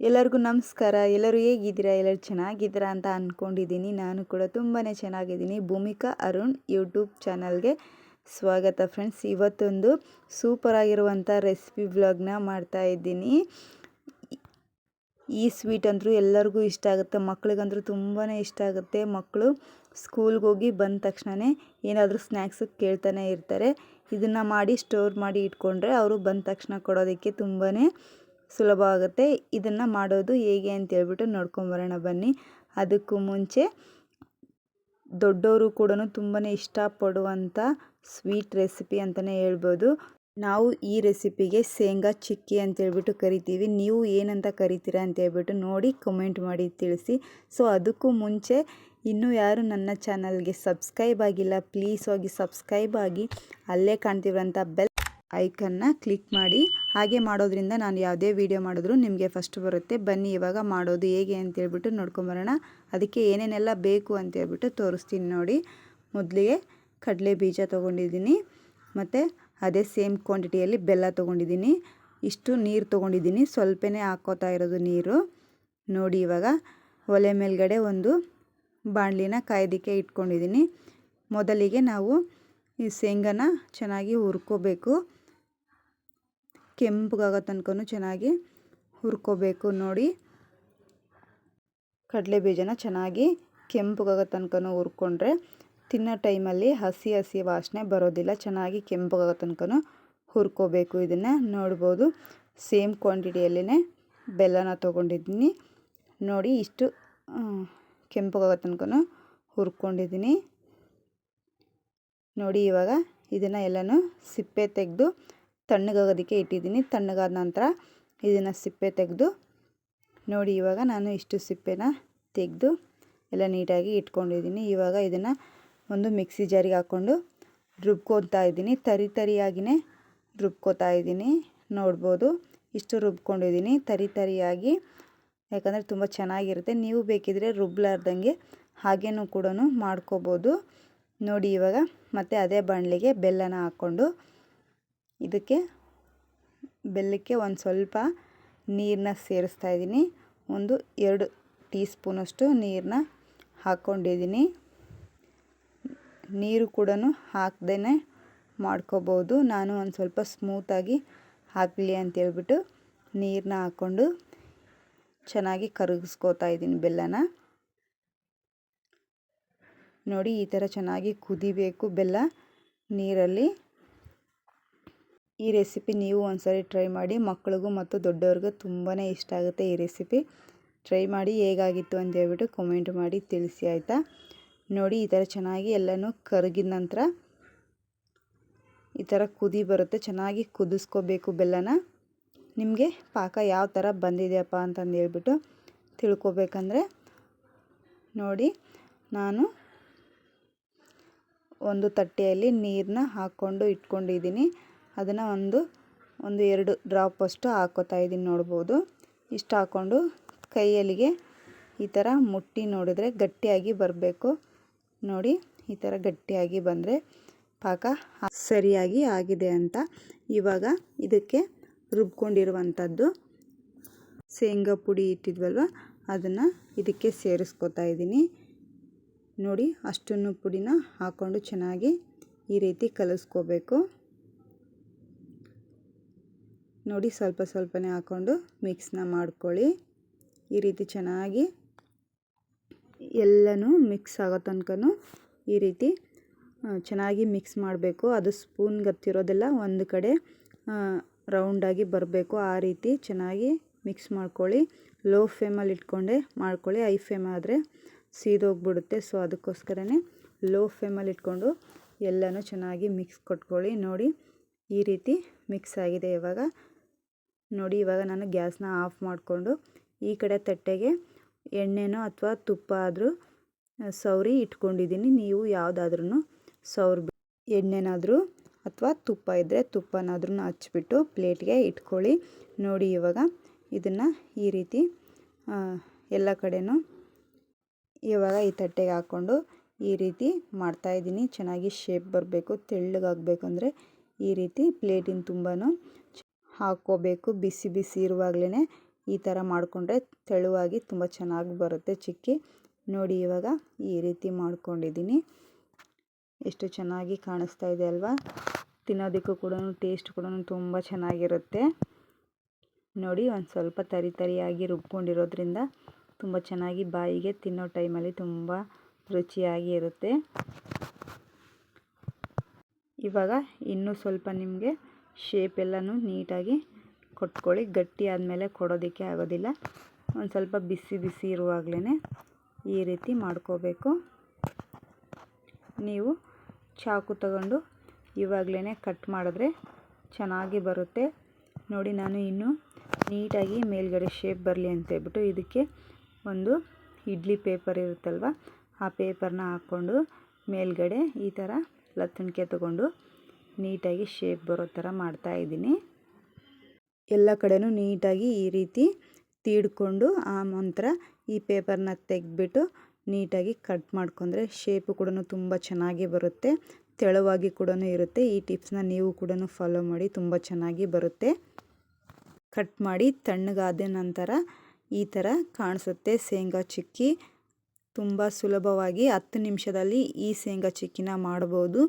ಎಲ್ಲರಿಗೂ ನಮಸ್ಕಾರ. ಎಲ್ಲರೂ ಹೇಗಿದ್ದೀರಾ? ಎಲ್ಲರೂ ಚೆನ್ನಾಗಿದ್ದೀರಾ ಅಂತ ಅಂದ್ಕೊಂಡಿದ್ದೀನಿ ನಾನು ಕೂಡ ತುಂಬಾ ಚೆನ್ನಾಗಿದ್ದೀನಿ. ಭೂಮಿಕಾ ಅರುಣ್ ಯೂಟ್ಯೂಬ್ ಚಾನಲ್ಗೆ ಸ್ವಾಗತ ಫ್ರೆಂಡ್ಸ್ ಇವತ್ತೊಂದು ಸೂಪರ್ ಆಗಿರುವಂಥ ರೆಸಿಪಿ ವ್ಲಾಗ್ನ ಮಾಡ್ತಾ ಇದ್ದೀನಿ. ಈ ಸ್ವೀಟ್ ಅಂದರೂ ಎಲ್ಲರಿಗೂ ಇಷ್ಟ ಆಗುತ್ತೆ. ಮಕ್ಳಿಗಂದ್ರೂ ತುಂಬಾ ಇಷ್ಟ ಆಗುತ್ತೆ. ಮಕ್ಕಳು ಸ್ಕೂಲ್ಗೆ ಹೋಗಿ ಬಂದ ತಕ್ಷಣವೇ ಏನಾದರೂ ಸ್ನ್ಯಾಕ್ಸ್ ಕೇಳ್ತಾನೆ ಇರ್ತಾರೆ. ಇದನ್ನು ಮಾಡಿ ಸ್ಟೋರ್ ಮಾಡಿ ಇಟ್ಕೊಂಡ್ರೆ ಅವರು ಬಂದ ತಕ್ಷಣ ಕೊಡೋದಕ್ಕೆ ತುಂಬಾ ಸುಲಭ ಆಗುತ್ತೆ. ಇದನ್ನು ಮಾಡೋದು ಹೇಗೆ ಅಂತ ಹೇಳ್ಬಿಟ್ಟು ನೋಡ್ಕೊಂಬರೋಣ ಬನ್ನಿ. ಅದಕ್ಕೂ ಮುಂಚೆ ದೊಡ್ಡವರು ಕೂಡ ತುಂಬಾ ಇಷ್ಟಪಡುವಂಥ ಸ್ವೀಟ್ ರೆಸಿಪಿ ಅಂತಲೇ ಹೇಳ್ಬೋದು. ನಾವು ಈ ರೆಸಿಪಿಗೆ ಶೇಂಗಾ ಚಿಕ್ಕಿ ಅಂತ ಹೇಳ್ಬಿಟ್ಟು ಕರಿತೀವಿ. ನೀವು ಏನಂತ ಕರಿತೀರಾ ಅಂತ ಹೇಳ್ಬಿಟ್ಟು ನೋಡಿ ಕಮೆಂಟ್ ಮಾಡಿ ತಿಳಿಸಿ. ಸೊ ಅದಕ್ಕೂ ಮುಂಚೆ ಇನ್ನೂ ಯಾರು ನನ್ನ ಚಾನಲ್ಗೆ ಸಬ್ಸ್ಕ್ರೈಬ್ ಆಗಿಲ್ಲ ಪ್ಲೀಸ್ ಹೋಗಿ ಸಬ್ಸ್ಕ್ರೈಬ್ ಆಗಿ, ಅಲ್ಲೇ ಕಾಣ್ತಿರೋಂಥ ಬೆಲ್ ಐಕನ್ನ ಕ್ಲಿಕ್ ಮಾಡಿ. ಹಾಗೆ ಮಾಡೋದ್ರಿಂದ ನಾನು ಯಾವುದೇ ವೀಡಿಯೋ ಮಾಡಿದ್ರು ನಿಮಗೆ ಫಸ್ಟ್ ಬರುತ್ತೆ. ಬನ್ನಿ ಇವಾಗ ಮಾಡೋದು ಹೇಗೆ ಅಂತೇಳ್ಬಿಟ್ಟು ನೋಡ್ಕೊಂಬರೋಣ ಅದಕ್ಕೆ ಏನೇನೆಲ್ಲ ಬೇಕು ಅಂತೇಳ್ಬಿಟ್ಟು ತೋರಿಸ್ತೀನಿ ನೋಡಿ. ಮೊದಲಿಗೆ ಕಡಲೆ ಬೀಜ ತೊಗೊಂಡಿದ್ದೀನಿ. ಮತ್ತು ಅದೇ ಸೇಮ್ ಕ್ವಾಂಟಿಟಿಯಲ್ಲಿ ಬೆಲ್ಲ ತೊಗೊಂಡಿದ್ದೀನಿ. ಇಷ್ಟು ನೀರು ತೊಗೊಂಡಿದ್ದೀನಿ. ಸ್ವಲ್ಪನೇ ಹಾಕೋತಾ ಇರೋದು ನೀರು. ನೋಡಿ ಇವಾಗ ಒಲೆ ಮೇಲ್ಗಡೆ ಒಂದು ಬಾಣಲಿನ ಕಾಯ್ದಕ್ಕೆ ಇಟ್ಕೊಂಡಿದ್ದೀನಿ. ಮೊದಲಿಗೆ ನಾವು ಈ ಶೇಂಗಾನ ಚೆನ್ನಾಗಿ ಹುರ್ಕೋಬೇಕು. ಕೆಂಪಗಾಗೋ ತನಕ ಚೆನ್ನಾಗಿ ಹುರ್ಕೋಬೇಕು ನೋಡಿ. ಕಡಲೆ ಬೀಜನ ಚೆನ್ನಾಗಿ ಕೆಂಪಗಾಗೋ ತನಕ ಹುರ್ಕೊಂಡ್ರೆ ತಿನ್ನೋ ಟೈಮಲ್ಲಿ ಹಸಿ ಹಸಿ ವಾಸನೆ ಬರೋದಿಲ್ಲ. ಚೆನ್ನಾಗಿ ಕೆಂಪಗಾಗೋ ತನಕ ಹುರ್ಕೋಬೇಕು. ಇದನ್ನು ನೋಡ್ಬೋದು. ಸೇಮ್ ಕ್ವಾಂಟಿಟಿಯಲ್ಲೇ ಬೆಲ್ಲನ ತೊಗೊಂಡಿದ್ದೀನಿ. ನೋಡಿ ಇಷ್ಟು ಕೆಂಪಗಾಗೋ ತನಕ ಹುರ್ಕೊಂಡಿದ್ದೀನಿ. ನೋಡಿ ಇವಾಗ ಇದನ್ನು ಎಲ್ಲನೂ ಸಿಪ್ಪೆ ತೆಗೆದು ತಣ್ಣಗಾಗೋದಕ್ಕೆ ಇಟ್ಟಿದ್ದೀನಿ. ತಣ್ಣಗಾದ ನಂತರ ಇದನ್ನು ಸಿಪ್ಪೆ ತೆಗೆದು, ನೋಡಿ ಇವಾಗ ನಾನು ಇಷ್ಟು ಸಿಪ್ಪೆನ ತೆಗೆದು ಎಲ್ಲ ನೀಟಾಗಿ ಇಟ್ಕೊಂಡಿದ್ದೀನಿ. ಇವಾಗ ಇದನ್ನು ಒಂದು ಮಿಕ್ಸಿ ಜಾರಿಗೆ ಹಾಕ್ಕೊಂಡು ರುಬ್ಕೊತಾ ಇದ್ದೀನಿ. ತರಿ ತರಿಯಾಗಿಯೇ ರುಬ್ಕೋತಾ ಇದ್ದೀನಿ. ನೋಡ್ಬೋದು ಇಷ್ಟು ರುಬ್ಕೊಂಡಿದ್ದೀನಿ. ತರಿ ತರಿಯಾಗಿ, ಯಾಕಂದರೆ ತುಂಬ ಚೆನ್ನಾಗಿರುತ್ತೆ. ನೀವು ಬೇಕಿದ್ರೆ ರುಬ್ಲಾರ್ದಂಗೆ ಹಾಗೇನೂ ಕೂಡ ಮಾಡ್ಕೋಬೋದು. ನೋಡಿ ಇವಾಗ ಮತ್ತು ಅದೇ ಬಾಣಲಿಗೆ ಬೆಲ್ಲನ ಹಾಕ್ಕೊಂಡು ಇದಕ್ಕೆ ಬೆಲ್ಲಕ್ಕೆ ಒಂದು ಸ್ವಲ್ಪ ನೀರನ್ನ ಸೇರಿಸ್ತಾ ಇದ್ದೀನಿ. ಒಂದು ಎರಡು ಟೀ ಸ್ಪೂನಷ್ಟು ನೀರನ್ನ ಹಾಕ್ಕೊಂಡಿದ್ದೀನಿ ನೀರು ಕೂಡ ಹಾಕ್ದೇ ಮಾಡ್ಕೋಬೋದು. ನಾನು ಒಂದು ಸ್ವಲ್ಪ ಸ್ಮೂತಾಗಿ ಹಾಕಲಿ ಅಂತೇಳ್ಬಿಟ್ಟು ನೀರನ್ನ ಹಾಕ್ಕೊಂಡು ಚೆನ್ನಾಗಿ ಕರಗಿಸ್ಕೋತಾ ಇದ್ದೀನಿ ಬೆಲ್ಲನ. ನೋಡಿ, ಈ ಥರ ಚೆನ್ನಾಗಿ ಕುದಿಬೇಕು ಬೆಲ್ಲ ನೀರಲ್ಲಿ. ಈ ರೆಸಿಪಿ ನೀವು ಒಂದ್ಸರಿ ಟ್ರೈ ಮಾಡಿ. ಮಕ್ಕಳಿಗೂ ಮತ್ತು ದೊಡ್ಡವ್ರಿಗೂ ತುಂಬಾ ಇಷ್ಟ ಆಗುತ್ತೆ ಈ ರೆಸಿಪಿ. ಟ್ರೈ ಮಾಡಿ ಹೇಗಾಗಿತ್ತು ಅಂತ ಹೇಳ್ಬಿಟ್ಟು ಕಮೆಂಟ್ ಮಾಡಿ ತಿಳಿಸಿ ಆಯಿತಾ? ನೋಡಿ, ಈ ಥರ ಚೆನ್ನಾಗಿ ಎಲ್ಲನೂ ಕರಗಿದ ನಂತರ ಈ ಥರ ಕುದಿ ಬರುತ್ತೆ. ಚೆನ್ನಾಗಿ ಕುದಿಸ್ಕೋಬೇಕು ಬೆಲ್ಲನ. ನಿಮಗೆ ಪಾಕ ಯಾವ ಥರ ಬಂದಿದೆಯಪ್ಪ ಅಂತಂದು ಹೇಳ್ಬಿಟ್ಟು ತಿಳ್ಕೊಬೇಕಂದ್ರೆ ನೋಡಿ, ನಾನು ಒಂದು ತಟ್ಟೆಯಲ್ಲಿ ನೀರನ್ನ ಹಾಕ್ಕೊಂಡು ಇಟ್ಕೊಂಡಿದ್ದೀನಿ. ಅದನ್ನು ಒಂದು ಒಂದು ಎರಡು ಡ್ರಾಪ್ ಅಷ್ಟು ಹಾಕೋತಾ ಇದ್ದೀನಿ ನೋಡ್ಬೋದು. ಇಷ್ಟು ಹಾಕ್ಕೊಂಡು ಕೈಯಲ್ಲಿಗೆ ಈ ಥರ ಮುಟ್ಟಿ ನೋಡಿದರೆ ಗಟ್ಟಿಯಾಗಿ ಬರಬೇಕು. ನೋಡಿ, ಈ ಥರ ಗಟ್ಟಿಯಾಗಿ ಬಂದರೆ ಪಾಕ ಸರಿಯಾಗಿ ಆಗಿದೆ ಅಂತ. ಇವಾಗ ಇದಕ್ಕೆ ರುಬ್ಕೊಂಡಿರುವಂಥದ್ದು ಶೇಂಗಾ ಪುಡಿ ಇಟ್ಟಿದ್ವಲ್ವ? ಅದನ್ನು ಇದಕ್ಕೆ ಸೇರಿಸ್ಕೊತಾ ಇದ್ದೀನಿ ನೋಡಿ, ಅಷ್ಟನ್ನು ಪುಡಿನ ಹಾಕ್ಕೊಂಡು ಚೆನ್ನಾಗಿ ಈ ರೀತಿ ಕಲಿಸ್ಕೋಬೇಕು. ನೋಡಿ ಸ್ವಲ್ಪ ಸ್ವಲ್ಪನೇ ಹಾಕ್ಕೊಂಡು ಮಿಕ್ಸ್ನ ಮಾಡ್ಕೊಳ್ಳಿ. ಈ ರೀತಿ ಚೆನ್ನಾಗಿ ಎಲ್ಲನೂ ಮಿಕ್ಸ್ ಆಗೋ ತನಕ ಈ ರೀತಿ ಚೆನ್ನಾಗಿ ಮಿಕ್ಸ್ ಮಾಡಬೇಕು. ಅದು ಸ್ಪೂನ್ ಗತ್ತಿರೋದೆಲ್ಲ ಒಂದು ಕಡೆ ರೌಂಡಾಗಿ ಬರಬೇಕು. ಆ ರೀತಿ ಚೆನ್ನಾಗಿ ಮಿಕ್ಸ್ ಮಾಡ್ಕೊಳ್ಳಿ. ಲೋ ಫ್ಲೇಮಲ್ಲಿ ಇಟ್ಕೊಂಡೆ ಮಾಡ್ಕೊಳ್ಳಿ. ಐ ಫ್ಲೇಮ್ ಆದರೆ ಸೀದೋಗ್ಬಿಡುತ್ತೆ. ಸೊ, ಅದಕ್ಕೋಸ್ಕರನೇ ಲೋ ಫ್ಲೇಮಲ್ಲಿ ಇಟ್ಕೊಂಡು ಎಲ್ಲನೂ ಚೆನ್ನಾಗಿ ಮಿಕ್ಸ್ ಕೊಟ್ಕೊಳ್ಳಿ. ನೋಡಿ, ಈ ರೀತಿ ಮಿಕ್ಸ್ ಆಗಿದೆ ಇವಾಗ. ನೋಡಿ, ಇವಾಗ ನಾನು ಗ್ಯಾಸ್ನ ಆಫ್ ಮಾಡಿಕೊಂಡು ಈ ಕಡೆ ತಟ್ಟೆಗೆ ಎಣ್ಣೆನೋ ಅಥವಾ ತುಪ್ಪ ಆದರೂ ಸೌರಿ ಇಟ್ಕೊಂಡಿದ್ದೀನಿ. ನೀವು ಯಾವುದಾದ್ರೂ ಸೌರ್ ಎಣ್ಣೆನಾದರೂ ಅಥವಾ ತುಪ್ಪ ಇದ್ದರೆ ತುಪ್ಪನಾದ್ರೂ ಹಚ್ಬಿಟ್ಟು ಪ್ಲೇಟ್ಗೆ ಇಟ್ಕೊಳ್ಳಿ. ನೋಡಿ, ಇವಾಗ ಇದನ್ನು ಈ ರೀತಿ ಎಲ್ಲ ಕಡೆನೂ ಇವಾಗ ಈ ತಟ್ಟೆಗೆ ಹಾಕ್ಕೊಂಡು ಈ ರೀತಿ ಮಾಡ್ತಾಯಿದ್ದೀನಿ ಚೆನ್ನಾಗಿ ಶೇಪ್ ಬರಬೇಕು, ತೆಳ್ಳಗಾಗಬೇಕು ಅಂದರೆ ಈ ರೀತಿ ಪ್ಲೇಟಿನ ತುಂಬಾ ಹಾಕ್ಕೋಬೇಕು. ಬಿಸಿ ಬಿಸಿ ಇರುವಾಗಲೇ ಈ ಥರ ಮಾಡಿಕೊಂಡ್ರೆ ತೆಳುವಾಗಿ ತುಂಬ ಚೆನ್ನಾಗಿ ಬರುತ್ತೆ ಚಿಕ್ಕಿ. ನೋಡಿ ಇವಾಗ ಈ ರೀತಿ ಮಾಡ್ಕೊಂಡಿದ್ದೀನಿ. ಎಷ್ಟು ಚೆನ್ನಾಗಿ ಕಾಣಿಸ್ತಾ ಇದೆ ಅಲ್ವಾ? ತಿನ್ನೋದಕ್ಕೂ ಕೂಡ ಟೇಸ್ಟ್ ಕೂಡ ತುಂಬ ಚೆನ್ನಾಗಿರುತ್ತೆ. ನೋಡಿ ಒಂದು ಸ್ವಲ್ಪ ತರಿ ತರಿಯಾಗಿ ರುಬ್ಕೊಂಡಿರೋದ್ರಿಂದ ತುಂಬ ಚೆನ್ನಾಗಿ ಬಾಯಿಗೆ ತಿನ್ನೋ ಟೈಮಲ್ಲಿ ತುಂಬ ರುಚಿಯಾಗಿ ಇರುತ್ತೆ. ಇವಾಗ ಇನ್ನೂ ಸ್ವಲ್ಪ ನಿಮಗೆ ಶೇಪ್ ಎಲ್ಲನೂ ನೀಟಾಗಿ ಕೊಟ್ಕೊಳ್ಳಿ. ಗಟ್ಟಿ ಆದಮೇಲೆ ಕೊಡೋದಕ್ಕೆ ಆಗೋದಿಲ್ಲ. ಒಂದು ಸ್ವಲ್ಪ ಬಿಸಿ ಬಿಸಿ ಇರುವಾಗಲೇ ಈ ರೀತಿ ಮಾಡ್ಕೋಬೇಕು. ನೀವು ಚಾಕು ತಗೊಂಡು ಇವಾಗಲೇ ಕಟ್ ಮಾಡಿದ್ರೆ ಚೆನ್ನಾಗಿ ಬರುತ್ತೆ. ನೋಡಿ, ನಾನು ಇನ್ನೂ ನೀಟಾಗಿ ಮೇಲ್ಗಡೆ ಶೇಪ್ ಬರಲಿ ಅಂತೇಳ್ಬಿಟ್ಟು ಇದಕ್ಕೆ ಒಂದು ಇಡ್ಲಿ ಪೇಪರ್ ಇರುತ್ತಲ್ವ, ಆ ಪೇಪರ್ನ ಹಾಕ್ಕೊಂಡು ಮೇಲ್ಗಡೆ ಈ ಥರ ಲತ್ತಣಿಕೆ ತಗೊಂಡು ನೀಟಾಗಿ ಶೇಪ್ ಬರೋ ಥರ ಮಾಡ್ತಾಯಿದ್ದೀನಿ ಎಲ್ಲ ಕಡೆನೂ ನೀಟಾಗಿ ಈ ರೀತಿ ತೀಡ್ಕೊಂಡು ಆ ನಂತರ ಈ ಪೇಪರ್ನ ತೆಗೆದ್ಬಿಟ್ಟು ನೀಟಾಗಿ ಕಟ್ ಮಾಡ್ಕೊಂಡ್ರೆ ಶೇಪು ಕೂಡ ತುಂಬ ಚೆನ್ನಾಗಿ ಬರುತ್ತೆ. ತೆಳುವಾಗಿ ಕೂಡ ಇರುತ್ತೆ. ಈ ಟಿಪ್ಸ್ನ ನೀವು ಕೂಡ ಫಾಲೋ ಮಾಡಿ ತುಂಬ ಚೆನ್ನಾಗಿ ಬರುತ್ತೆ. ಕಟ್ ಮಾಡಿ ತಣ್ಣಗಾದ ನಂತರ ಈ ಥರ ಕಾಣಿಸುತ್ತೆ. ಶೇಂಗಾ ಚಿಕ್ಕಿ ತುಂಬ ಸುಲಭವಾಗಿ ಹತ್ತು ನಿಮಿಷದಲ್ಲಿ ಈ ಶೇಂಗಾ ಚಿಕ್ಕಿನ ಮಾಡ್ಬೋದು.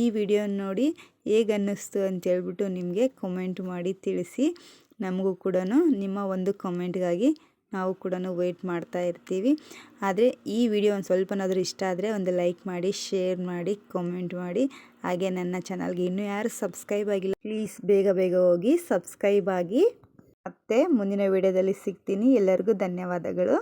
ಈ ವಿಡಿಯೋ ನೋಡಿ ಹೇಗೆ ಅನ್ನಿಸ್ತು ಅಂತೇಳ್ಬಿಟ್ಟು ನಿಮಗೆ ಕಮೆಂಟ್ ಮಾಡಿ ತಿಳಿಸಿ. ನಮಗೂ ಕೂಡ ನಿಮ್ಮ ಒಂದು ಕಮೆಂಟ್ಗಾಗಿ ನಾವು ಕೂಡ ವೆಯ್ಟ್ ಮಾಡ್ತಾ ಇರ್ತೀವಿ. ಆದರೆ ಈ ವಿಡಿಯೋ ಒಂದು ಸ್ವಲ್ಪನಾದರೂ ಇಷ್ಟ ಆದರೆ ಒಂದು ಲೈಕ್ ಮಾಡಿ ಶೇರ್ ಮಾಡಿ ಕಮೆಂಟ್ ಮಾಡಿ. ಹಾಗೆ ನನ್ನ ಚಾನಲ್ಗೆ ಇನ್ನೂ ಯಾರು ಸಬ್ಸ್ಕ್ರೈಬ್ ಆಗಿಲ್ಲ ಪ್ಲೀಸ್ ಬೇಗ ಬೇಗ ಹೋಗಿ ಸಬ್ಸ್ಕ್ರೈಬ್ ಆಗಿ. ಮತ್ತೆ ಮುಂದಿನ ವಿಡಿಯೋದಲ್ಲಿ ಸಿಗ್ತೀನಿ. ಎಲ್ಲರಿಗೂ ಧನ್ಯವಾದಗಳು.